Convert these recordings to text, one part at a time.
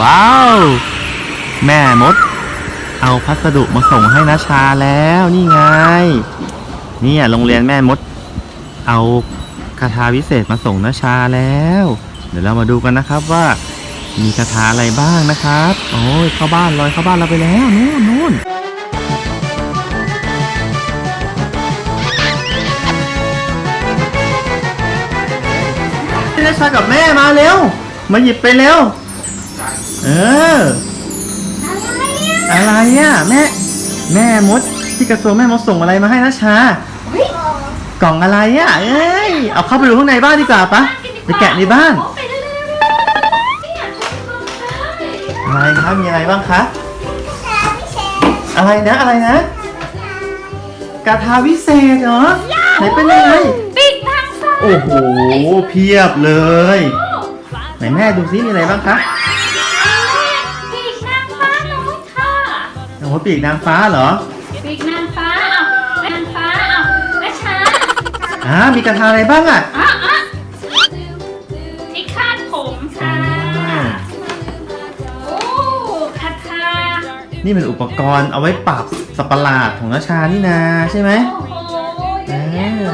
ว้าว แม่มด เอาพัสดุมาส่งให้นาชาแล้วนี่ไง นี่โรงเรียนแม่มด เอาคาถาวิเศษมาส่งนาชาแล้ว เดี๋ยวเรามาดูกันนะครับว่า มีคาถาอะไรบ้างนะครับ โอ้ยเข้าบ้านลอยเข้าบ้านเราไปแล้วนู่นนู่นนาชากับแม่มาเร็ว มาหยิบไปเร็ว เออ อะไรอะแม่ แม่มด ที่กระทรวงแม่มดส่งอะไรมาให้นะชา กล่องอะไรอะ เอ้ย เอาเข้าไปดูข้างในบ้านดีกว่าปะไปแกะในบ้านไปเร็วๆเนี่ยทุกคนได้อะไรครับมีอะไรบ้างคะ อะไรนะอะไรนะ กาทาวิเศษเหรอไหนเป็นยังไงปีกทางซ้ายโอ้โห เพียบเลย ไหนแม่ดูซิมีอะไรบ้างคะ อ้โหปีกนางฟ้าเหรอปีกนางฟ้าเอ้านางฟ้าเอ้าแม่ช้าอ่ามีกาทาอะไรบ้างอะอะอะที่คาดผมค่ะโอ้คาถานี่เป็นอุปกรณ์เอาไว้ปราบสัตว์ประหลาดของนาชานี่นาใช่ไหมโอ้โหอ่า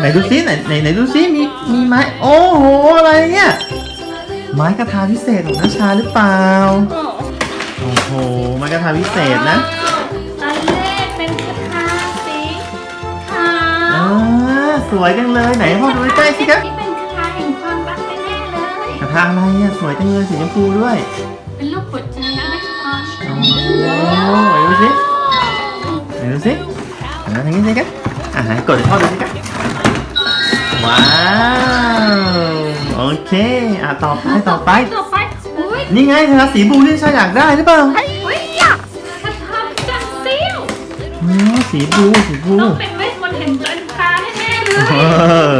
ไหนดูซิไหนไหนไหนดูซิมีมีไม้โอ้โหอะไรเนี่ยไม้กระทาพิเศษของนาชาหรือเปล่า โอ้โอ้โหไม้กระทาพิเศษนะอั สวยจังเลยไหนพ่อดูใกล้ๆสิครับที่เป็นคาถาแห่งความรักแน่ๆเลย กระทาอะไรเนี่ยสวยจังเลยสีชมพูด้วยเป็นรูปหัวใจนะคะโอ้โหไหนดูสิไหนดูสิหันมาทางนี้สิครับอ่าไหนกดให้พ่อดูสิครับว้าวโอเคอะต่อไปต่อไป ต่อไปอุ้ยนี่ไงกระทาสีบลูที่นาชาอยากได้หรือเปล่าอุ้ยอยากคาถาจันซิลอ๋อสีบลูสีบลู ต้องเป็น เลเอย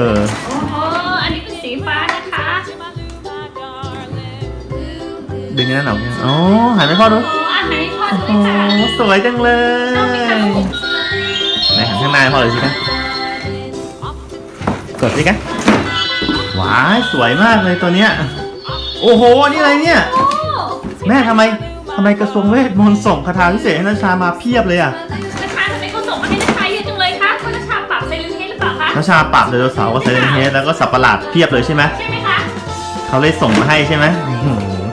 อโอ้โหอันนี้เป็นสีฟ้านะคะดึงนั่นออกยังอ๋อหันไปพ่อดูโอ้อันไหนพอโอ้ดูโหค่ะสวยจังเลยชอบไหมคะลูกไหนหันข้างหน้าให้พ่อเลยสิคะกดสิคะว้ายสวยมากเลยตัวเนี้ยโอ้โหนี่อะไรเนี่ย โอ้แม่ทำไมทำไมกระทรวงเวทมนต์ส่งคาถาพิเศษให้นัชชามาเพียบเลยอะนะคะ ดหรือเปล่าคะนัชชาปรับไดโนเสาร์กับไซเลนเฮดแล้วก็สัตว์ประหลาดเพียบเลยใช่ไหมใช่ไหมคะเขาเลยส่งมาให้ใช่ไหมโอ้โห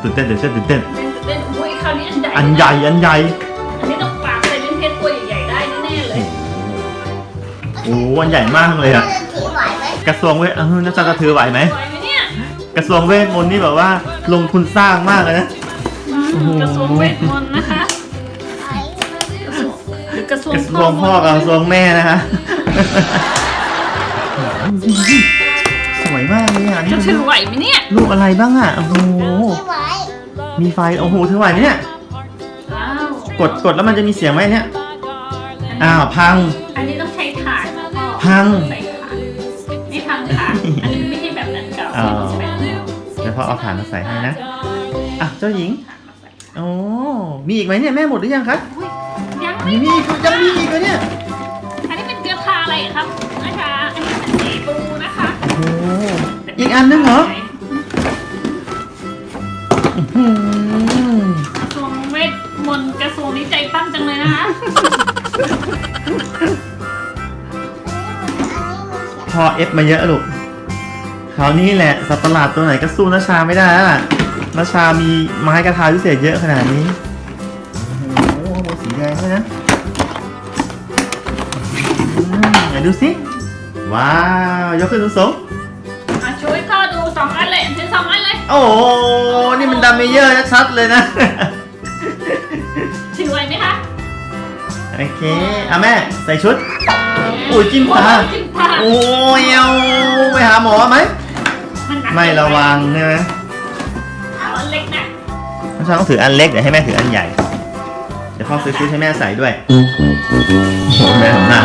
ตื่นเต้นตื่นเต้นตื่นเต้นเป็นเป็นอุ้ยคราวนี้อันใหญ่อันใหญ่อันใหญ่อันนี้ต้องปรับไซเลนเฮดตัวใหญ่ๆได้แน่ๆเลยโอ้โหอันใหญ่มากเลยอะกระทรวงเวทเออนัชชาจะถือไหวไหมสวยไหมเนี่ยกระทรวงเวทมนต์นี่แบบว่าลงทุนสร้างมากเลยนะอืมกระทรวงเวทมนต์นะคะกระทรวงกระทรวงพ่อกับกระทรวงแม่นะคะ สวยมากเลยอะนี่จะเป็นถือลูกไหวไหมเนี่ยลูกอะไรบ้างอะ โอ้โหมีไฟ โอ้โหถือไหวไหมเนี่ย ว้าวกดกดแล้วมันจะมีเสียงไหมเนี่ย อ้าวพัง อันนี้ต้องใช้ถ่านพ่อพัง ใส่ถ่านไม่พังค่ะอันนี้ไม่ใช่แบบนั้นเก่าอ๋อ ใช่ไหมเดี๋ยวพ่อเอาถ่านมาใส่ให้นะ อะเจ้าหญิงโอ้มีอีกไหมเนี่ยแม่หมดหรือยังคะอุ๊ยยังมีไม่มีอีกยังมีอีกเหรอเนี่ย อันนี้เป็นเกลือทาอะไรครับนะคะอัน นี้เป็นสีบลูนะคะโอ้โหอีกอันนึงเหรออื้อหือกระทรวงเวทมนต์กระทรวงนี้ใจปั้มจังเลยนะคะพ่อเอฟมาเยอะลูกคราวนี้แหละสัตว์ประหลาดตัวไหนก็สู้นชาไม่ได้แล้วล่ะนชามีไม้กระทาพิเศษเยอะขนาดนี้โอ้โหสีแดงด้วยนะอืมไหนดูสิ ว้าว ยกขึ้นสูงมาช่วยพ่อดูสองอันเลยถือสองอันเลยๆโอ้โหนี่มันดำเมเยอร์ชัดๆเลยนะ ถือไหวไหมคะโอเคอะแม่ ใส่ชุดอุ้ยจิ้มตา โอ้ยจิ้มตาโอ้ยเอาไปหาหมอไหม นหนักไม่ระวังใช่ไหมเอาอันเล็กนะน้องชายต้องถืออันเล็กเดี๋ยวให้แม่ถืออันใหญ่ เดี๋ยวพ่อซื้อชุดให้แม่ใส่ด้วยแม่ทำหน้า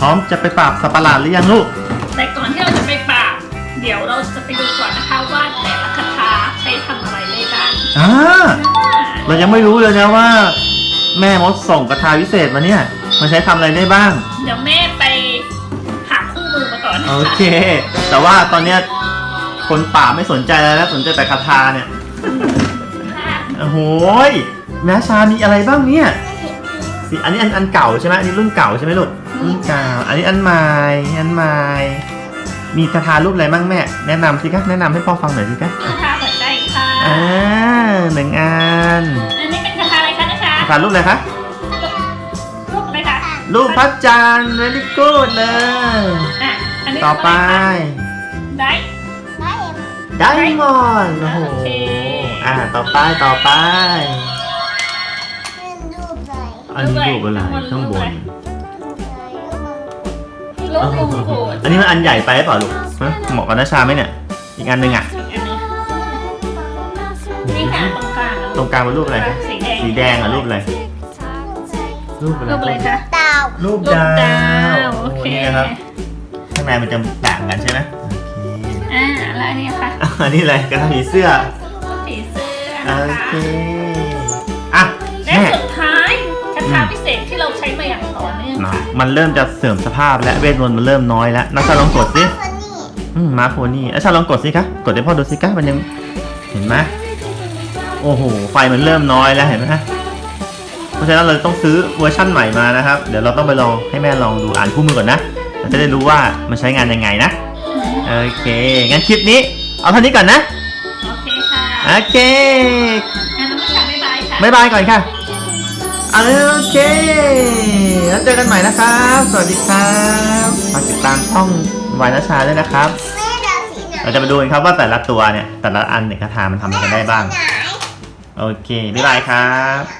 พร้อมจะไปปราบสัตว์ประหลาดหรือยังลูก แต่ก่อนที่เราจะไปปราบ เดี๋ยวเราจะไปดูก่อนนะคะว่าแต่ละคาถาใช้ทำอะไรได้บ้างอ่า เรายังไม่รู้เลยนะว่า แม่มดส่งกระทาวิเศษมาเนี่ย มันใช้ทำอะไรได้บ้าง เดี๋ยวแม่ไปหาคู่มือมาก่อนนะโอคะเค แต่ว่าตอนเนี้ยคนป่าไม่สนใจแล้วนะสนใจแต่คาถาเนี่ยค่ะโอ้โหยนาชามีอะไรบ้างเนี่ยสิอันนี้อันอันเก่าใช่ไหมอันนี้รุ่นเก่าใช่ไหมลูกรุ่ นเก่าอันนี้อันใหม่อันใหม่มีคาถารูปอะไรบ้างแม่ แนะนำสิคะแนะนำให้พ่อฟังหน่อยสิคะคาถาหัวใจค่ะอ่าหนึ่งอัน อันนี้เป็นคาถาอะไรคะนะคะคาถารูปอะไรคะ รูปอะไรคะ รูปพระจันทร์ very good เลย อะอันนี้ต่อไป ได้ ไดมอนด์โอ้โห โอเค อ่า ต่อไป ต่อไป อันนี้รูปอะไรข้างบน รูปมงกุฎอันนี้มันอันใหญ่ไปหรือเปล่าลูกฮะเหมาะกับนัชชาไหมเนี่ย อีกอันหนึ่งอะอันนี้นี่ค่ะตรงกลางตรงกลางเป็นรูปอะไรคะสีแดงสีแดงอะรูปอะไร รูปอะไรรูปอะไรคะรูปรูปดาวดาวโอเคนี่นะครับ ข้างในมันจะต่างกันใช่ไหมโอเคอ่าแล้วอันนี้ค่ะอะ อันนี้อะไรกระทำผีเสื้อสีเสื้อโอนะคะเค นื่องเนาะค่ะมันเริ่มจะเสื่อมสภาพและเวทมนต์มันเริ่มน้อยแล้วนัชชาลองกดสิอืมมาโพนี่นัชชาลองกดสิคะกดให้พ่อดูสิคะมันยังเห็นไหมโอ้โหไฟมันเริ่มน้อยแล้วเห็นไหมฮะเพราะฉะนั้นเราต้องซื้อเวอร์ชั่นใหม่มานะครับ เดี๋ยวเราต้องไปลองให้แม่ลองดูอ่านคู่มือก่อนนะเราจะได้รู้ว่ามันใช้งานยังไงนะโอเคงั้นคลิปนี้ เอาเท่านี้ก่อนนะโอเคค่ะโอเคงั้นน้องชาบ๊ายบายค่ะบ๊ายบายก่อนค่ะเอาโอเค แล้วเจอกันใหม่นะครับ สวัสดีครับฝากติดตามช่องวายนชาด้วยนะครับ เราจะมาดูกันครับว่าแต่ละตัวเนี่ย แต่ละอันเนี่ยคาถามันทำอะไรกันได้บ้าง โอเค บ๊ายบายครับ